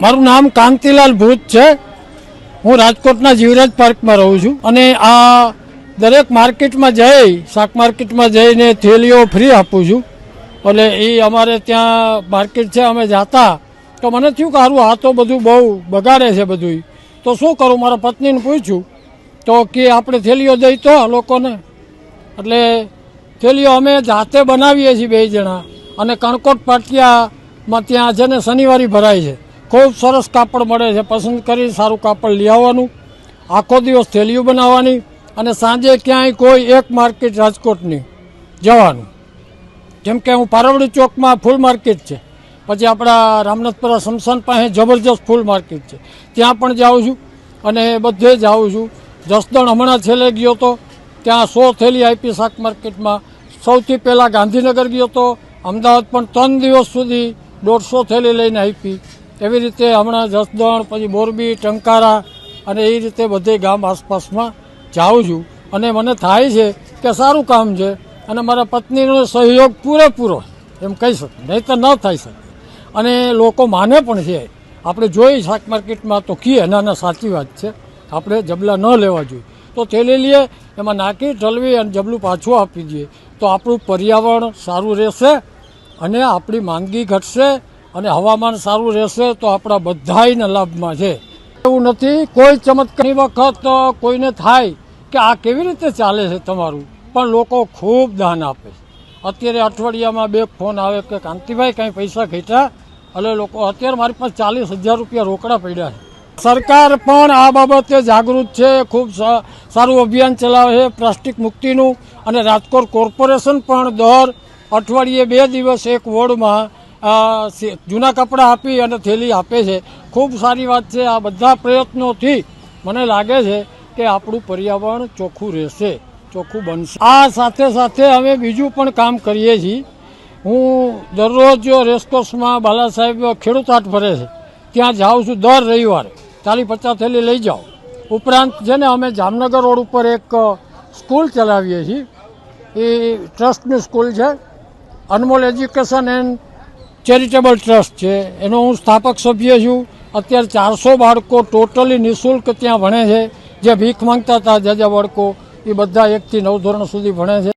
મારું નામ કાંતિલાલ ભૂત છે. હું રાજકોટના જીવરાજ પાર્કમાં રહું છું. અને આ દરેક માર્કેટમાં જઈ, શાક માર્કેટમાં જઈને થેલીઓ ફ્રી આપું છું. એટલે એ અમારે ત્યાં માર્કેટ છે, અમે જાતા. તો મને થયું કે સારું આ તો બધું બહુ બગાડે છે બધું તો શું કરું? મારા પત્નીને પૂછ્યું. તો કે આપણે થેલીઓ દઈ તો લોકોને. એટલે થેલીઓ અમે જાતે બનાવીએ છીએ બે જણા. અને કણકોટ પાટિયામાં ત્યાં છે ને શનિવારી ભરાય છે. ખૂબ સરસ કાપડ મળે છે. પસંદ કરી સારું કાપડ લઈ આવવાનું. આખો દિવસ થેલીઓ બનાવવાની અને સાંજે ક્યાંય કોઈ એક માર્કેટ રાજકોટની જવાનું. જેમ કે હું પારવડી ચોકમાં ફૂલ માર્કેટ છે. પછી આપણા રામનાથપુરા શમશાન પાસે જબરજસ્ત ફૂલ માર્કેટ છે. ત્યાં પણ જાઉં છું અને બધે જાઉં છું. જસદણ હમણાં છેલ્લે ગયો તો ત્યાં સો થેલી આપી શાક માર્કેટમાં સૌથી પહેલાં ગાંધીનગર ગયો તો અમદાવાદ પણ ત્રણ દિવસ સુધી દોઢસો થેલી લઈને આપી એવી રીતે હમણાં જસદણ, પછી મોરબી, ટંકારા અને એ રીતે બધે ગામ આસપાસમાં જાઉં છું. અને મને થાય છે કે સારું કામ છે અને મારા પત્નીનો સહયોગ પૂરેપૂરો એમ કહી શકું નહીં તો ન થઈ શકે. અને લોકો માને પણ છે. આપણે જોઈ શાક માર્કેટમાં તો કીએ ના સાચી વાત છે. આપણે જબલા ન લેવા જોઈએ. તો થેલી લઈએ, એમાં નાખી ઠલવી અને જબલું પાછું આપી દઈએ. તો આપણું પર્યાવરણ સારું રહેશે અને આપણી માંદગી ઘટશે અને હવામાન સારું રહેશે તો આપણા બધાયના લાભમાં છે. એવું નથી, કોઈ ચમત્કારની વખત કોઈને થાય કે આ કેવી રીતે ચાલે છે તમારું. પણ લોકો ખૂબ દાન આપે અત્યારે અઠવાડિયામાં બે ફોન આવે કે કાંતિભાઈ કાંઈ પૈસા ઘટ્યા? એટલે લોકો, અત્યારે મારી પાસે ચાલીસ હજાર રૂપિયા રોકડા પડ્યા છે. સરકાર પણ આ બાબતે જાગૃત છે, ખૂબ સારું અભિયાન ચલાવે છે, પ્લાસ્ટિક મુક્તિનું અને રાજકોટ કોર્પોરેશન પણ દર અઠવાડિયે બે દિવસ એક વોર્ડમાં જૂના કપડાં આપી અને થેલી આપે છે. ખૂબ સારી વાત છે. આ બધા પ્રયત્નોથી મને લાગે છે કે આપણું પર્યાવરણ ચોખ્ખું રહેશે, ચોખ્ખું બનશે. આ સાથે સાથે અમે બીજું પણ કામ કરીએ છીએ. હું દરરોજ રેસકોર્સમાં બાલા સાહેબ ખેડૂત હાટ ભરે છે. ત્યાં જાઉં છું દર રવિવારે. ચાલી પચાસ થેલી લઈ જાઉં ઉપરાંત છે ને અમે જામનગર રોડ ઉપર એક સ્કૂલ ચલાવીએ છીએ. એ ટ્રસ્ટની સ્કૂલ છે. Anmol education and charitable trust છે. એનો હું સ્થાપક સભ્ય છું. અત્યારે ચારસો બાળકો ટોટલી નિઃશુલ્ક ત્યાં ભણે છે. જે ભીખ માંગતા હતા, જે બાળકો, એ બધા એકથી નવ ધોરણ સુધી ભણે છે.